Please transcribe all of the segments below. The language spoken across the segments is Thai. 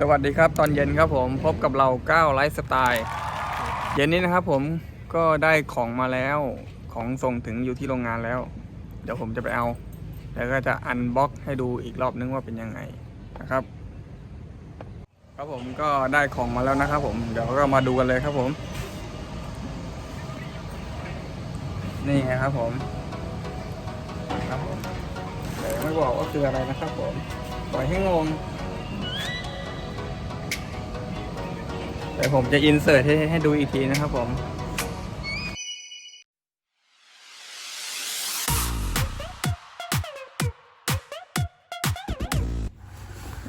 สวัสดีครับตอนเย็นครับผมพบกับเรา9ไลฟ์สไตล์เย็นนี้นะครับผมก็ได้ของมาแล้วของส่งถึงอยู่ที่โรงงานแล้ว เดี๋ยวผมจะไปเอา แล้วก็จะอันบ็อกให้ดูอีกรอบนึงว่าเป็นยังไงนะครับ ครับผมก็ได้ของมาแล้วนะครับ ผมเดี๋ยวก็มาดูกันเลยครับผม นี่ไงครับผมครับผมเดี๋ยวไม่บอกว่าคืออะไรนะครับผมปล่อยให้งง เดี๋ยวผมจะอินเสิร์ตให้ให้ดูอีกทีนะครับผม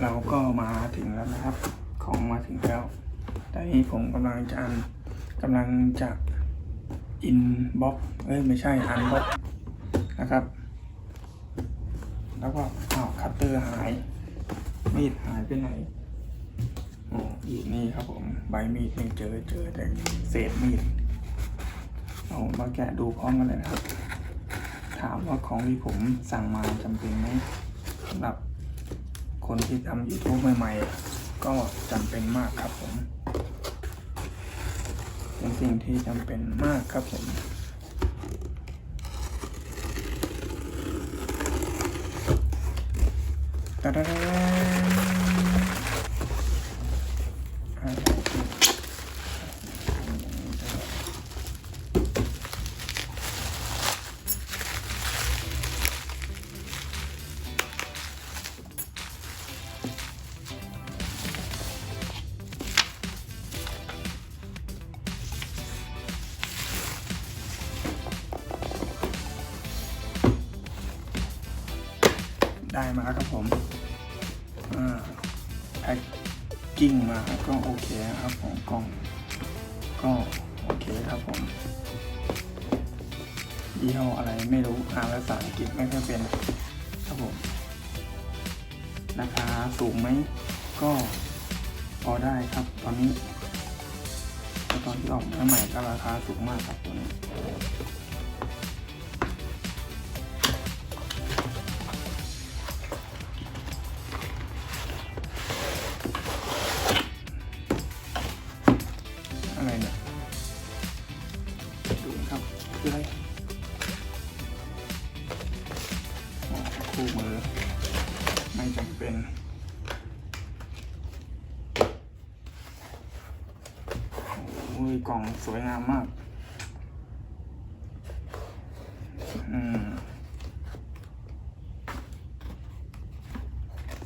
เราก็มาถึงแล้วนะครับ ของมาถึงแล้วตอนนี้ผมกำลังจะอันกำลังจะอินบ็อกเอ้ยไม่ใช่อันบ็อกนะครับ แล้วก็อ้าวคัตเตอร์หาย มีดหายไปไหน อ๋ออยู่นี่ครับผม ใบมีดไม่เจอเจอแต่เศษมีดเอามาแกะดูพร้อมกันเลยนะครับ ถามว่าของที่ผมสั่งมาจำเป็นไหมสำหรับคนที่ทำ YouTube ใหม่ๆ ก็จำเป็นมากครับผม เป็นสิ่งที่จำเป็นมากครับผมตะดาดา ได้มาครับผมอ่าแพ็กกิ้งมาก็โอเคครับผมกล่องก็โอเคครับผมยี่ห้ออะไรไม่รู้อ่านภาษาอังกฤษไม่ค่อยเป็นครับผมราคาสูงไหมก็พอได้ครับตอนนี้แต่ตอนที่ออกมาใหม่ก็ราคาสูงมากครับตัวนี้ โอ้ยกล่องสวยงามมาก อืม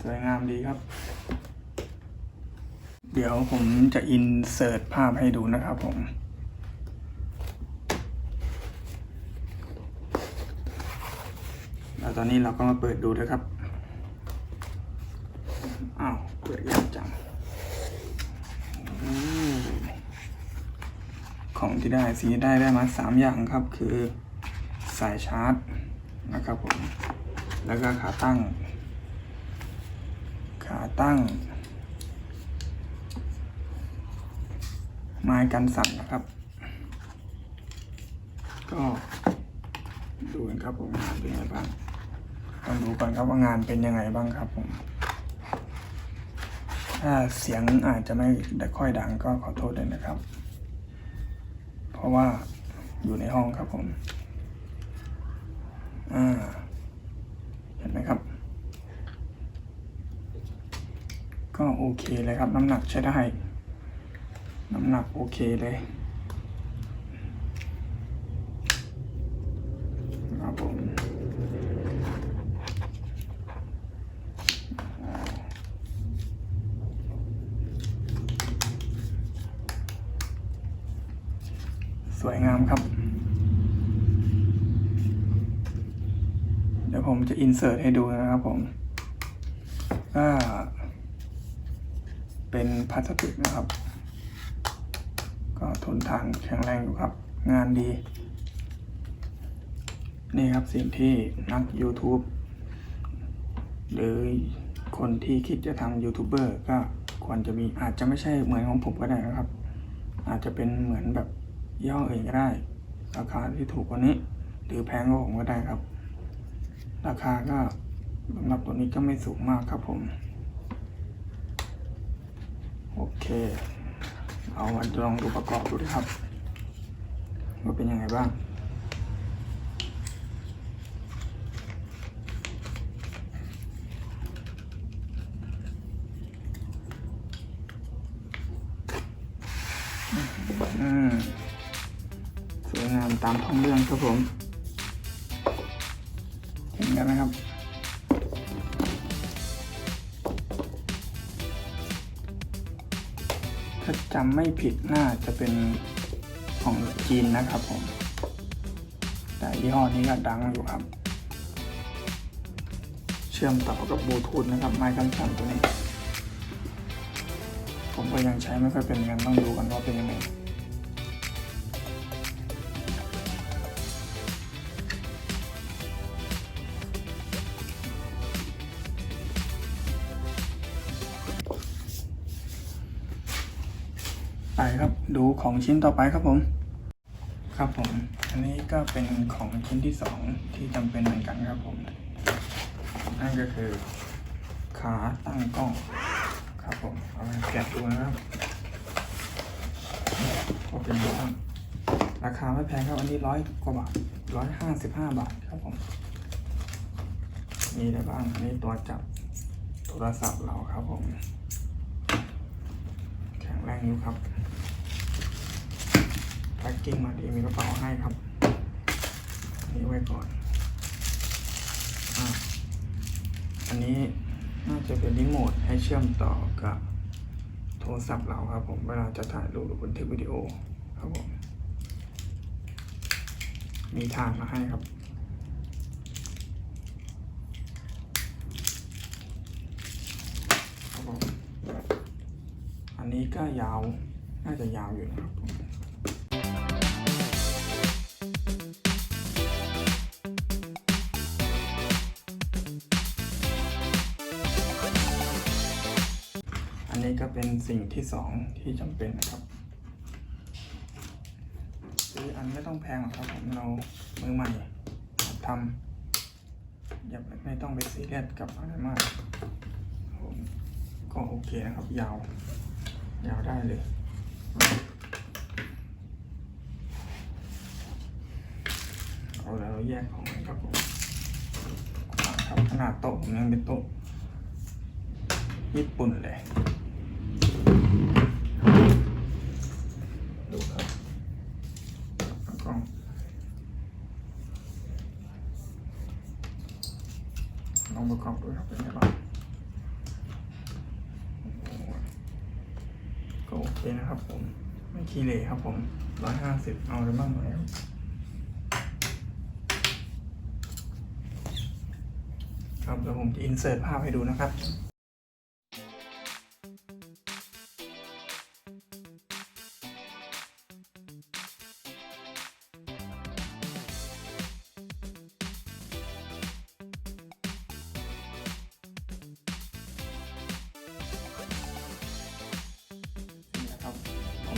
สวยงามดีครับ เดี๋ยวผมจะอินเสิร์ตภาพให้ดูนะครับผมแล้วตอนนี้เราก็มาเปิดดูนะครับ อ้าว เปิดยังอืมของ ที่ได้สีที่ได้ได้มาสามอย่างครับ คือสายชาร์จนะครับผมแล้วก็ขาตั้ง ขาตั้ง ไม้กันสั่นนะครับ ก็ดูกันครับผมงานเป็นยังไงบ้างต้องดูก่อนครับว่างานเป็นยังไงบ้างครับผมถ้าเสียงอาจจะไม่ได้ค่อยดังก็ขอโทษด้วยนะครับ เพราะว่าอยู่ในห้องครับผมอ่าเห็นไหมครับ ก็โอเคเลยครับ น้ำหนักใช้ได้ น้ำหนักโอเคเลยครับผมส วยงามครับ เดี๋ยวผมจะอินเสิร์ตให้ดูนะครับผมก็เป็นพลาสติกนะครับ ก็ทนทานแข็งแรงอยู่ครับ งานดี นี่ครับสิ่งที่นัก YouTube หรือคนที่คิดจะทำยูทูบเบอร์ก็ควรจะมีอาจจะไม่ใช่เหมือนของผมก็ได้นะครับ อาจจะเป็นเหมือนแบบ ยี่ห้ออื่นก็ได้ ราคาที่ถูกกว่านี้ หรือแพงกว่าผมก็ได้ครับ ราคาก็สำหรับตัวนี้ก็ไม่สูงมากครับผม โอเค เอามาลองดูประกอบดูดครับ ว่าเป็นยังไงบ้างอืมสวยงาม ตามท้องเรื่องครับผม เห็นกันไหมครับ ถ้าจำไม่ผิดน่าจะเป็นของจีนนะครับผม แต่ยี่ห้อนี้ก็ดังอยู่ครับ เชื่อมต่อกับบลูทูธนะครับ ไม้กันสั่นตัวนี้ ผมก็ยังใช้ไม่ค่อยเป็นกันต้องดูกันว่าเป็นยังไง ครับ ดูของชิ้นต่อไปครับผม ครับผม อันนี้ก็เป็นของชิ้นที่สองที่จำเป็นเหมือนกันครับผม นั่นก็คือ ขาตั้งกล้อง ครับผม เอาไปแกะดูนะครับก็เป็นอย่างนี้ราคาไม่แพงครับอันนี้ร้อยกว่าบาทร้อยห้าสิบห้าบาทครับผมมีอะไรบ้างอันนี้ตัวจับโทรศัพท์เราครับผม แข็งแรงอยู่ครับ พ็กกิ้งมาดีมีกระเป๋าให้ครับนี่ไว้ก่อนออันนี้น่าจะเป็นรีโมทให้เชื่อมต่อกับโทรศัพท์เราครับผมเวลาจะถ่ายรูปหรือบันทึกวิดีโอครับผมมีทางมาให้ครับครับผมอันนี้ก็ยาว น่าจะยาวอยู่นะครับผม สิ่งที่สองที่จำเป็นนะครับซื้ออันไม่ต้องแพงหรอกครับผมเรามือใหม่ทำอย่าไม่ต้องไปซีเรียสกับอะไรมากผมก็โอเคนะครับ ยาว ยาวได้เลยเอาแล้วแยกของมันครับผมครับขนาดโต๊ะผมยังเป็นโต๊ะญี่ปุ่นเลย ดูครับแล้วก็ลองประกอบดูครับเป็นไงบ้างโอ้โหก็โอ เคนะครับผม ไม่คีเหร่ครับผมร้อยห้าสิบเอาได้บ้างหน่อยครับครับเดี๋ยวผมจะอินเสิร์ตภาพให้ดูนะครับ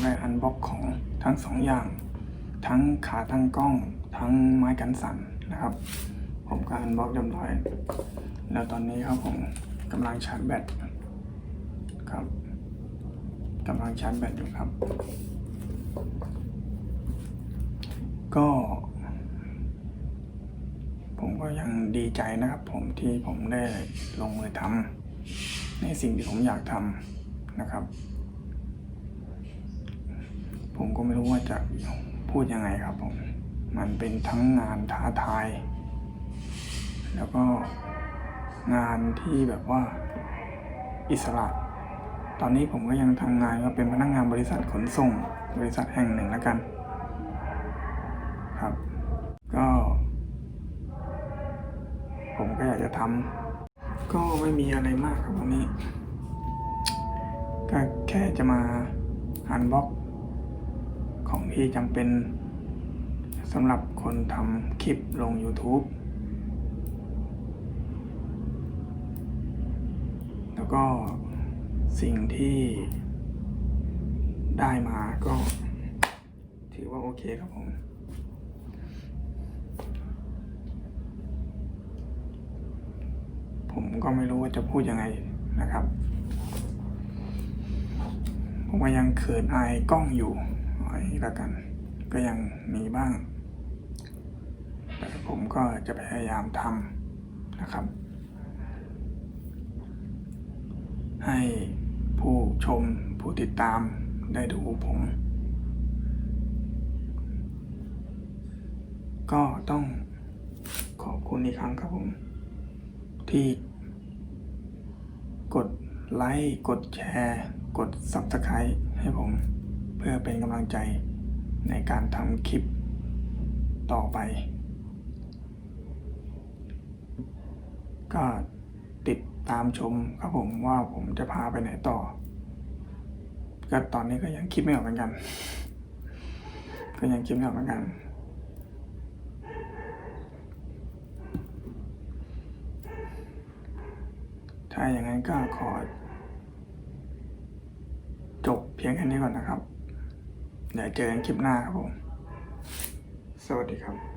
ได้อันบ็อกของทั้งสองอย่าง ทั้งขาตั้งกล้อง ทั้งไม้กันสั่นนะครับ ผมก็อันบ็อกเรียบร้อย แล้วตอนนี้ครับผมกำลังชาร์จแบตครับกำลังชาร์จแบตอยู่ครับ ก็ ผมก็ยังดีใจนะครับผมที่ผมได้ลงมือทำในสิ่งที่ผมอยากทำนะครับ ผมก็ไม่รู้ว่าจะพูดยังไงครับผม มันเป็นทั้งงานท้าทาย แล้วก็งานที่แบบว่าอิสระ ตอนนี้ผมก็ยังทำงานก็เป็นพนักงานบริษัทขนส่ง บริษัทแห่งหนึ่งแล้วกัน ครับ ก็ ผมก็อยากจะทำก็ไม่มีอะไรมากครับวันนี้ ก็แค่จะมาอันบ็อก ที่จำเป็นสำหรับคนทำคลิปลง YouTube แล้วก็สิ่งที่ได้มาก็ถือว่าโอเคครับผม ผมก็ไม่รู้ว่าจะพูดยังไงนะครับ ผมก็ยังเขินอายกล้องอยู่ เอาอย่างนี้ละกัน ก็ยังมีบ้าง แต่ผมก็จะพยายามทำนะครับ ให้ผู้ชมผู้ติดตามได้ดูผม ก็ต้องขอบคุณอีกครั้งครับผม ที่กดไลค์ กดแชร์ กด Subscribe ให้ผม เพื่อเป็นกำลังใจในการทำคลิปต่อไป ก็ติดตามชมครับผมว่าผมจะพาไปไหนต่อ ก็ตอนนี้ก็ยังคิดไม่ออกเหมือนกัน ก็ยังคิดไม่ออกเหมือนกัน ถ้าอย่างนั้นก็ขอจบเพียงแค่นี้ก่อนนะครับ เดี๋ยวเจอกันคลิปหน้าครับผม สวัสดีครับ